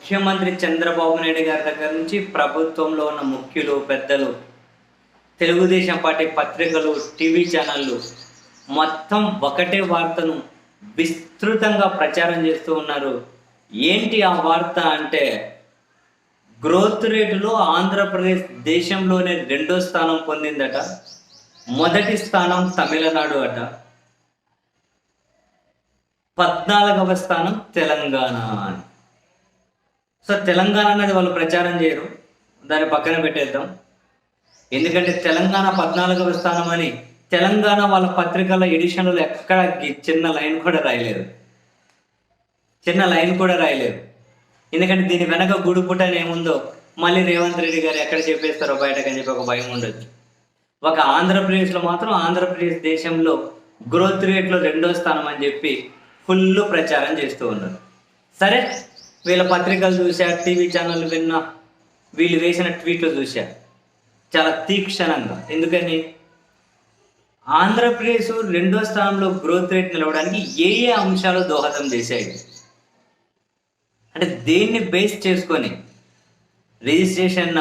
ముఖ్యమంత్రి చంద్రబాబు నాయుడు గారి దగ్గర నుంచి ప్రభుత్వంలో ఉన్న ముఖ్యులు పెద్దలు తెలుగుదేశం పార్టీ పత్రికలు టీవీ ఛానళ్ళు మొత్తం ఒకటే వార్తను విస్తృతంగా ప్రచారం చేస్తూ ఉన్నారు. ఏంటి ఆ వార్త అంటే గ్రోత్ రేటులో ఆంధ్రప్రదేశ్ దేశంలోనే రెండో స్థానం పొందిందట మొదటి స్థానం తమిళనాడు అట పద్నాలుగవ స్థానం తెలంగాణ అని. సో తెలంగాణ అనేది వాళ్ళు ప్రచారం చేయరు. దాన్ని పక్కన పెట్టేద్దాం. ఎందుకంటే తెలంగాణ పద్నాలుగవ స్థానం అని తెలంగాణ వాళ్ళ పత్రికల ఎడిషన్లో ఎక్కడ చిన్న లైన్ కూడా రాయలేదు. చిన్న లైన్ కూడా రాయలేదు. ఎందుకంటే దీని వెనక గుడుపుటని ఏముందో మళ్ళీ రేవంత్ రెడ్డి గారు ఎక్కడ చెప్పేస్తారో బయటకని చెప్పి ఒక భయం ఉండొచ్చు. ఒక ఆంధ్రప్రదేశ్లో మాత్రం ఆంధ్రప్రదేశ్ దేశంలో గ్రోత్ రేట్లో రెండో స్థానం అని చెప్పి ఫుల్ ప్రచారం చేస్తూ ఉన్నారు. సరే వీళ్ళ పత్రికలు చూసా టీవీ ఛానల్ విన్నా వీళ్ళు వేసిన ట్వీట్లు చూసా చాలా తీక్షణంగా. ఎందుకని? ఆంధ్రప్రదేశ్ రెండో స్థానంలో గ్రోత్ రేట్ నిలవడానికి ఏ ఏ అంశాలు దోహదం చేశాయి? అంటే దేన్ని బేస్ చేసుకొని రిజిస్ట్రేషన్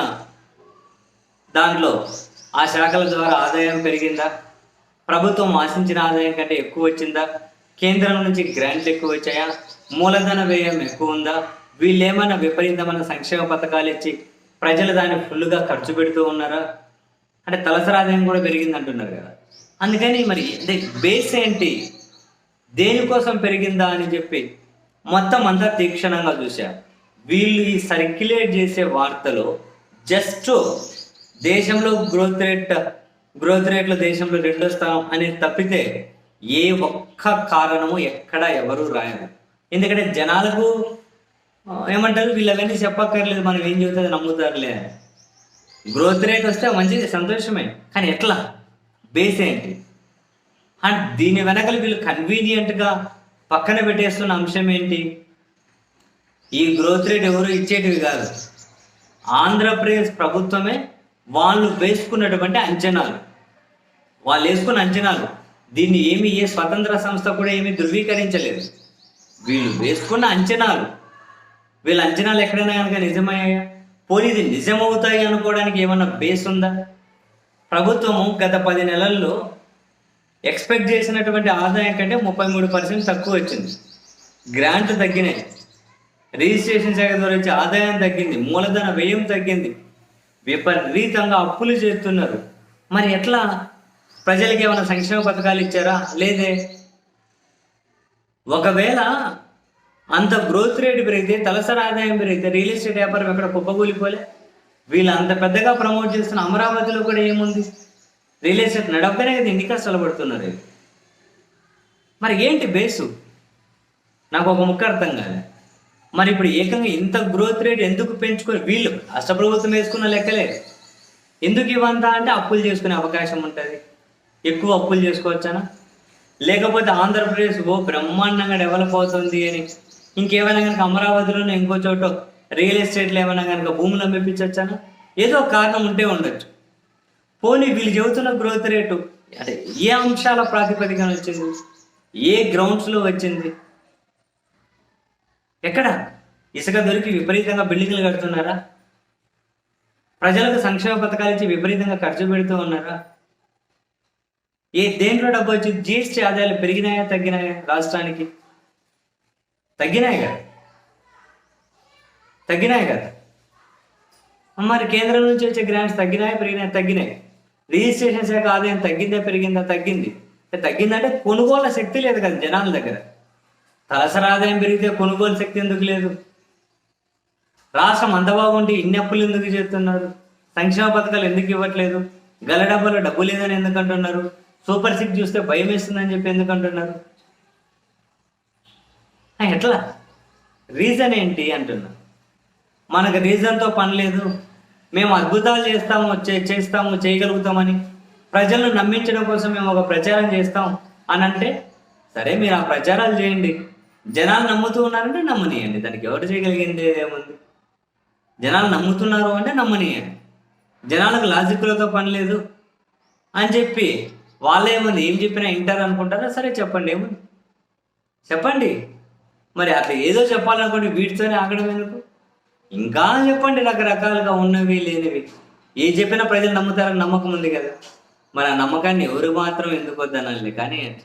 దాంట్లో ఆ శాఖల ద్వారా ఆదాయం పెరిగిందా? ప్రభుత్వం ఆశించిన ఆదాయం కంటే ఎక్కువ వచ్చిందా? కేంద్రం నుంచి గ్రాంట్లు ఎక్కువ వచ్చాయా? మూలధన వ్యయం ఎక్కువ ఉందా? వీళ్ళు ఏమైనా విపరీతమైన సంక్షేమ పథకాలు ఇచ్చి ప్రజలు దాన్ని ఫుల్గా ఖర్చు పెడుతూ ఉన్నారా? అంటే తలసరాదాయం కూడా పెరిగింది అంటున్నారు కదా. అందుకని మరి బేస్ ఏంటి? దేనికోసం పెరిగిందా అని చెప్పి మొత్తం అంతా తీక్షణంగా చూశా. వీళ్ళు ఈ సర్క్యులేట్ చేసే వార్తలో జస్ట్ దేశంలో గ్రోత్ రేట్ గ్రోత్ రేట్లో దేశంలో రెండో స్థానం అనేది తప్పితే ఏ ఒక్క కారణము ఎక్కడ ఎవరు రాయరు. ఎందుకంటే జనాలకు ఏమంటారు వీళ్ళు అవన్నీ చెప్పక్కర్లేదు మనం ఏం చెబుతుంది నమ్ముతారులే గ్రోత్ రేట్ వస్తే మంచిది సంతోషమే. కానీ ఎట్లా? బేస్ ఏంటి? అండ్ దీని వెనకలు వీళ్ళు కన్వీనియంట్గా పక్కన పెట్టేస్తున్న అంశం ఏంటి? ఈ గ్రోత్ రేట్ ఎవరు ఇచ్చేటివి కాదు. ఆంధ్రప్రదేశ్ ప్రభుత్వమే వాళ్ళు వేసుకున్నటువంటి అంచనాలు. వాళ్ళు వేసుకున్న అంచనాలు. దీన్ని ఏమి ఏ స్వతంత్ర సంస్థ కూడా ఏమీ ధృవీకరించలేదు. వీళ్ళు వేసుకున్న అంచనాలు. వీళ్ళ అంచనాలు ఎక్కడైనా కనుక నిజమయ్యాయా? పోనీ ఇది నిజమవుతాయి అనుకోవడానికి ఏమన్నా బేస్ ఉందా? ప్రభుత్వము గత పది నెలల్లో ఎక్స్పెక్ట్ చేసినటువంటి ఆదాయం కంటే ముప్పై మూడు పర్సెంట్ తక్కువ వచ్చింది. గ్రాంట్ తగ్గినాయి. రిజిస్ట్రేషన్ శాఖ ద్వారా వచ్చే ఆదాయం తగ్గింది. మూలధన వ్యయం తగ్గింది. విపరీతంగా అప్పులు చేస్తున్నారు. మరి ఎట్లా ప్రజలకి ఏమైనా సంక్షేమ పథకాలు ఇచ్చారా? లేదే. ఒకవేళ అంత గ్రోత్ రేట్ పెరిగితే తలసరి ఆదాయం పెరిగితే రియల్ ఎస్టేట్ వ్యాపారం ఎక్కడ కుప్పగూలిపోలే వీళ్ళు అంత పెద్దగా ప్రమోట్ చేస్తున్న అమరావతిలో కూడా ఏముంది? రియల్ ఎస్టేట్ నడపనే కదా ఎన్ని కష్టాలు పడుతున్నారు మరి ఏంటి బేసు నాకు ఒక ముక్క అర్థం కాలే. మరి ఇప్పుడు ఏకంగా ఇంత గ్రోత్ రేట్ ఎందుకు పెంచుకొని వీళ్ళు రాష్ట్ర ప్రభుత్వం వేసుకున్న లెక్కలే. ఎందుకు ఇవంతా అంటే అప్పులు చేసుకునే అవకాశం ఉంటుంది. ఎక్కువ అప్పులు చేసుకోవచ్చానా? లేకపోతే ఆంధ్రప్రదేశ్ ఓ బ్రహ్మాండంగా డెవలప్ అవుతుంది అని. ఇంకేమైనా కనుక అమరావతిలోనే ఇంకో చోట రియల్ ఎస్టేట్లో ఏమైనా కనుక భూములు అమ్మిపించవచ్చానా? ఏదో కారణం ఉంటే ఉండొచ్చు. పోనీ వీళ్ళు చెబుతున్న గ్రోత్ రేటు అంటే ఏ అంశాల ప్రాతిపదికన వచ్చింది? ఏ గ్రౌండ్స్లో వచ్చింది? ఎక్కడ? ఇసుక దొరికి విపరీతంగా బిల్డింగ్లు కడుతున్నారా? ప్రజలకు సంక్షేమ పథకాలు ఇచ్చి విపరీతంగా ఖర్చు పెడుతూ ఉన్నారా? ఏ దేంట్లో డబ్బు వచ్చింది జిఎస్టీ ఆదాయాలు పెరిగినాయా తగ్గినాయా రాష్ట్రానికి? తగ్గినాయి కదా. తగ్గినాయి కదా. మరి కేంద్రం నుంచి వచ్చే గ్రాంట్స్ తగ్గినాయా పెరిగినాయా? తగ్గినాయి. రిజిస్ట్రేషన్ శాఖ ఆదాయం తగ్గిందా పెరిగిందా? తగ్గింది. తగ్గిందంటే కొనుగోలు శక్తి లేదు కదా జనాల దగ్గర. తలసరి ఆదాయం పెరిగితే కొనుగోలు శక్తి ఎందుకు లేదు? రాష్ట్రం అంత బాగుంటే ఇన్ని అప్పులు ఎందుకు చేస్తున్నారు? సంక్షేమ పథకాలు ఎందుకు ఇవ్వట్లేదు? గల డబ్బాలో డబ్బు లేదని ఎందుకంటున్నారు సూపర్ సిక్స్ చూస్తే భయం వేస్తుందని చెప్పి ఎందుకు అంటున్నారు ఎట్లా? రీజన్ ఏంటి అంటున్నా. మనకు రీజన్తో పని లేదు. మేము అద్భుతాలు చేస్తాము చే- చేస్తాము చేయగలుగుతామని. ప్రజలను నమ్మించడం కోసం మేము ఒక ప్రచారం చేస్తాం అని అంటే సరే మీరు ఆ ప్రచారాలు చేయండి. జనాలు నమ్ముతూ ఉన్నారంటే నమ్మనీయండి. దానికి ఎవరు చేయగలిగింది ఏముంది? జనాలు నమ్ముతున్నారు అంటే నమ్మనీయండి. జనాలకు లాజిక్లతో పని లేదు అని చెప్పి వాళ్ళేముంది ఏం చెప్పినా వింటారు అనుకుంటారా? సరే చెప్పండి. ఏముంది చెప్పండి. మరి అట్లా ఏదో చెప్పాలనుకోండి వీటితోనే ఆగడం ఎందుకు? ఇంకా చెప్పండి రకరకాలుగా ఉన్నవి లేనివి. ఏ చెప్పినా ప్రజలు నమ్ముతారని నమ్మకం ఉంది కదా. మరి ఆ నమ్మకాన్ని ఎవరు మాత్రం ఎందుకు వద్దనాలి కానీ